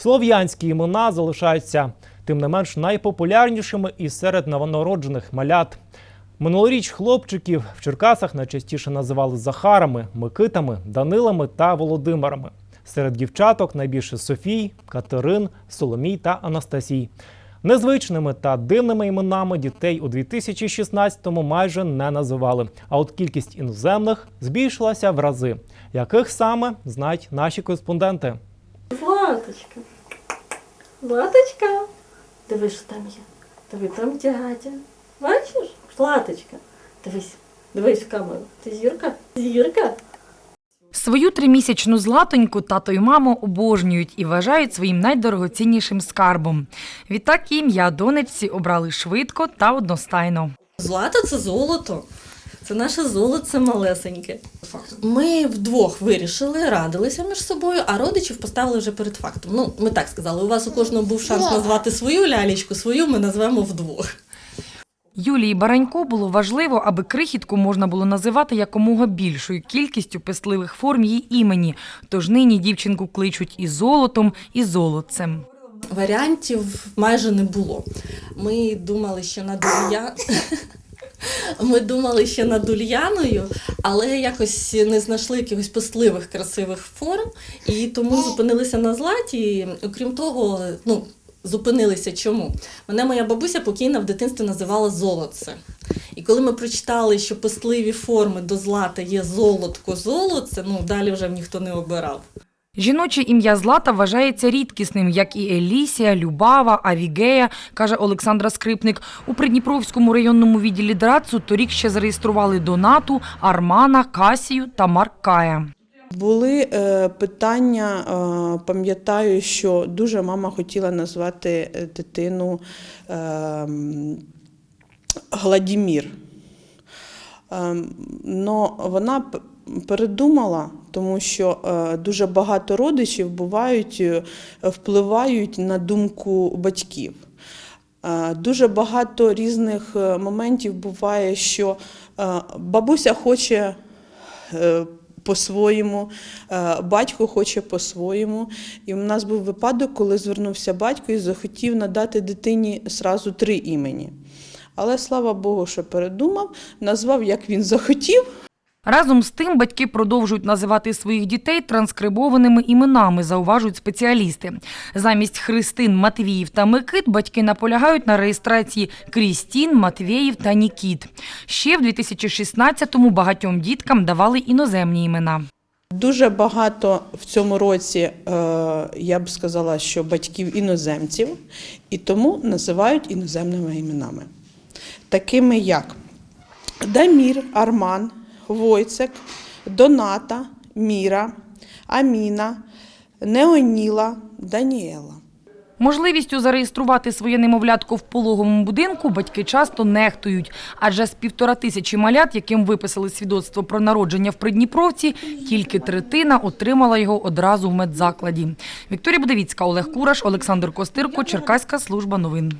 Слов'янські імена залишаються тим не менш найпопулярнішими і серед новонароджених малят. Минулоріч хлопчиків в Черкасах найчастіше називали Захарами, Микитами, Данилами та Володимирами. Серед дівчаток найбільше Софій, Катерин, Соломій та Анастасій. Незвичними та дивними іменами дітей у 2016-му майже не називали. А от кількість іноземних збільшилася в рази. Яких саме знають наші кореспонденти? Златочка. Златочка. Дивись, що там є. Диви, там дядя. Бачиш? Златочка. Дивись, дивись в камеру. Ти зірка? Зірка. Свою тримісячну златоньку тато й мамо обожнюють і вважають своїм найдорогоціннішим скарбом. Відтак ім'я донечці обрали швидко та одностайно. Злата це золото. Це наше золоце малесеньке. Ми вдвох вирішили, радилися між собою, а родичів поставили вже перед фактом. Ну, ми так сказали, у вас у кожного був шанс назвати свою лялечку, свою ми назвемо вдвох. Юлії Баранько було важливо, аби крихітку можна було називати якомога більшою кількістю писливих форм її імені. Тож нині дівчинку кличуть і золотом, і золотцем. Варіантів майже не було. Ми думали ще над Улья... Ми думали ще над Ульяною, але якось не знайшли якихось писливих, красивих форм, і тому зупинилися на златі. Окрім того, ну, зупинилися чому? Мене моя бабуся покійна в дитинстві називала золотце. І коли ми прочитали, що писливі форми до злата є золотко, золоце, ну далі вже ніхто не обирав. Жіноче ім'я Злата вважається рідкісним, як і Елісія, Любава, Авігея, каже Олександра Скрипник. У Придніпровському районному відділі ДРАЦу торік ще зареєстрували Донату, Армана, Касію та Маркая. Були е, питання, е, пам'ятаю, що дуже мама хотіла назвати е, дитину е, Гладімір. Е, но вона передумала, тому що е, дуже багато родичів бувають, е, впливають на думку батьків. Е, Дуже багато різних моментів буває, що бабуся хоче по-своєму, батько хоче по-своєму. І в нас був випадок, коли звернувся батько і захотів надати дитині сразу три імені. Але слава Богу, що передумав, назвав, як він захотів. Разом з тим батьки продовжують називати своїх дітей транскрибованими іменами, зауважують спеціалісти. Замість Христин, Матвіїв та Микит батьки наполягають на реєстрації Крістін, Матвєїв та Нікіт. Ще в 2016-му багатьом діткам давали іноземні імена. Дуже багато в цьому році, е, я б сказала, що батьків іноземців, і тому називають іноземними іменами. Такими як Дамір, Арман, Войцек, Доната, Міра, Аміна, Неоніла, Даніела. Можливістю зареєструвати своє немовлятко в пологовому будинку батьки часто нехтують, адже з півтора тисячі малят, яким виписали свідоцтво про народження в Придніпровці, тільки третина отримала його одразу в медзакладі. Вікторія Будовіцька, Олег Кураш, Олександр Костирко, Черкаська служба новин.